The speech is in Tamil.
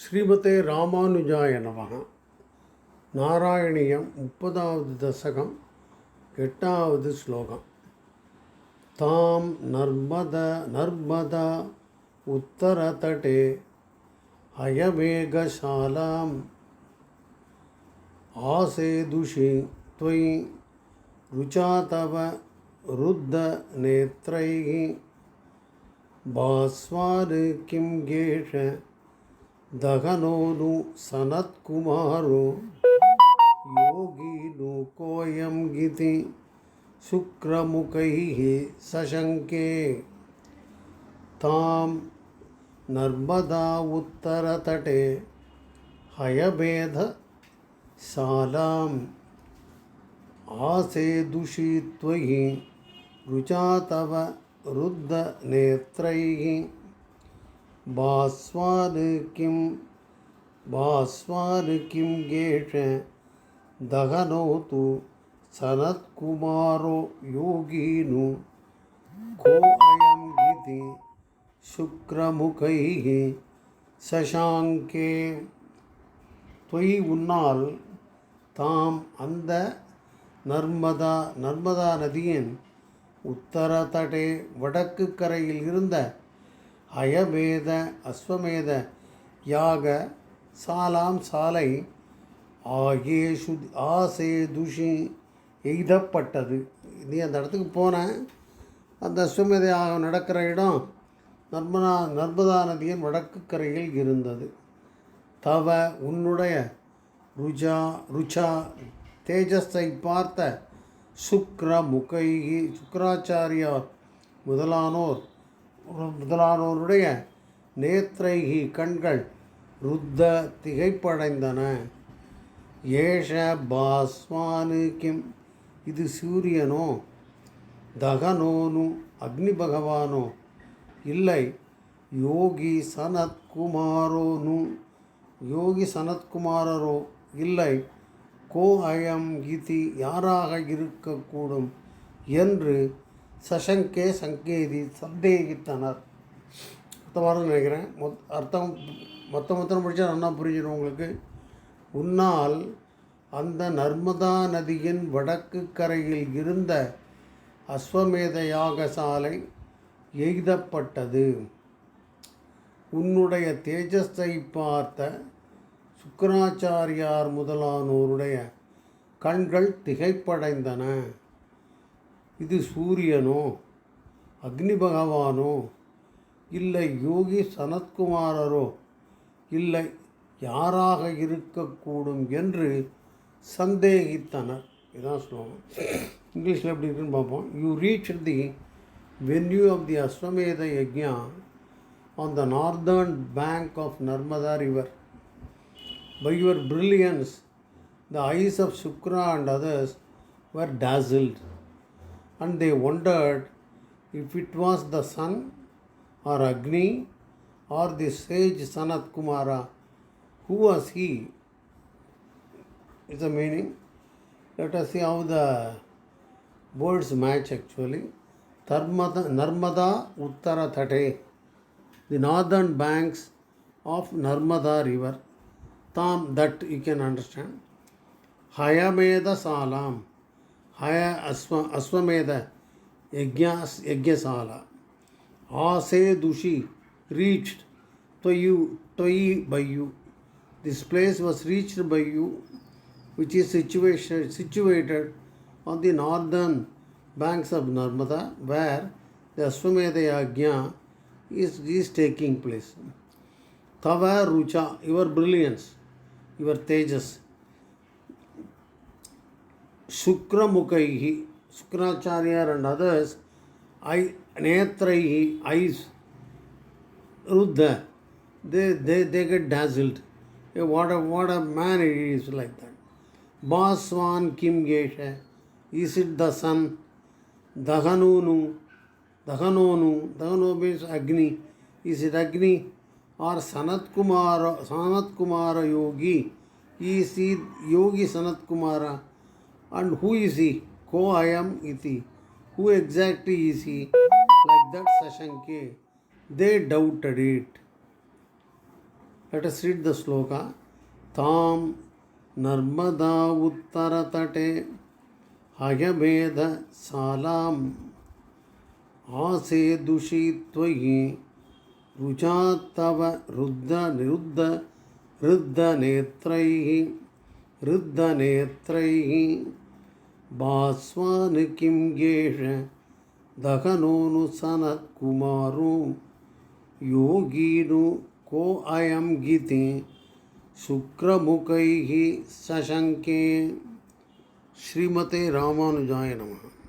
ஸ்ரீமதே ராமானுஜாய நமக நாராயணியம் முப்பதாவது தசகம் எட்டாவது ஸ்லோகம் தாம் நர்மத நர்மதா உத்தரதடே அயமேகசாலாம் ஆசேதுஷி त्वयि रुचा तव रुद्धनेत्रैः भास्वान् किं गेष सनत्कुमारो। योगी नु कोऽयं गिति शुक्रमुखैः सशङ्के। तां नर्मदा उत्तरतटे हयभेदशालाम्। आसेदुषि त्वयि रुचा तव रुद्धनेत्रैः भास्वान् किं भास्वान् किं गेष दहनो तु सनत्कुमारो योगीनु को अयम् इति शुक्रमुखैः சசாங்கே தொய் உன்னால் தாம் அந்த நர்மதா நர்மதா நதியின் உத்தரதடே வடக்கு கரையில் இருந்த அயவேத அஸ்வமேத யாக சாலாம் சாலை ஆகேஷு ஆசேதுஷி எய்தப்பட்டது. நீ அந்த இடத்துக்கு போனேன். அந்த அஸ்வமேத யாகம் நடக்கிற இடம் நர்மதா நர்மதா நதியின் வடக்கு கரையில் இருந்தது. தவ உன்னுடைய ருஜா ருச்சா தேஜஸை பார்த்த சுக்ர முகைகி சுக்கராச்சாரியார் முதலானோர் முதலானோருடைய நேத்ரைகி கண்கள் ருத்த திகைப்படைந்தன. ஏஷ பாஸ்வானு கிம் இது சூரியனோ? தகனோனு அக்னி பகவானோ? இல்லை யோகி சனத்குமாரோனு. யோகி சனத்குமாரரோ? இல்லை கோ அயம் இதி யாராக இருக்கக்கூடும் என்று சசங்கே சங்கேதி சந்தேகித்தனர். அர்த்தமாக நினைக்கிறேன். மொத் அர்த்தம் மொத்த மொத்தம் படித்தா நல்லா புரிஞ்சிடும் உங்களுக்கு. உன்னால் அந்த நர்மதா நதியின் வடக்கு கரையில் இருந்த அஸ்வமேத யாகசாலை எய்தப்பட்டது. உன்னுடைய தேஜஸை பார்த்த சுக்கராச்சாரியார் முதலானோருடைய கண்கள் திகைப்படைந்தன. இது சூரியனோ அக்னி பகவானோ இல்லை யோகி சனத்குமாரரோ இல்லை யாராக இருக்கக்கூடும் என்று சந்தேகித்தனர் இதான் ஸ்லோகம் இங்கிலீஷில் எப்படி இருக்குன்னு பார்ப்போம் you reach the venue of the Ashwamedha yajna on the northern bank of Narmada river by your brilliance the eyes of Shukra and others were dazzled and they wondered if it was the sun or Agni or the sage Sanat Kumara. Who was he? Is the meaning. Let us see how the words match actually. Narmada, Narmada Uttara Thate, the northern banks of Narmada river. Tam, that you can understand. Hayameda Salam, हय अश्व अश्वेध यज्ञ, यज्ञशाला। आसे दुषी, रीच्ड, त्वयु, त्वयि by you this place was reached by you which is situated on the northern banks of Narmada where the Ashwamedha yajna is is taking place तव रुचा युवर ब्रिलियंस युवर तेजस Eh. Baswan Kim Gesha, is it the sun? Dahanonu, Dahanonu, Dahano means Agni. Is it Agni or Sanat Kumara, Sanat Kumara Yogi? Is he Yogi Sanat Kumara? And who is he? Ko ayam iti. Who exactly is he? Like that Sashanke. They doubted it. Let us read the sloka. Tam Narmada Uttaratate Hayameda Salam आसे दुषी त्वयि रुचा तव रुद्ध निरुद्ध रुद्धनेत्रैः रुद्धनेत्रैः भास्वान् किं येष दहनोऽनुसनत्कुमारो योगीनु को अयं गीते। शुक्रमुखैः सशङ्के श्रीमते रामानुजाय नमः।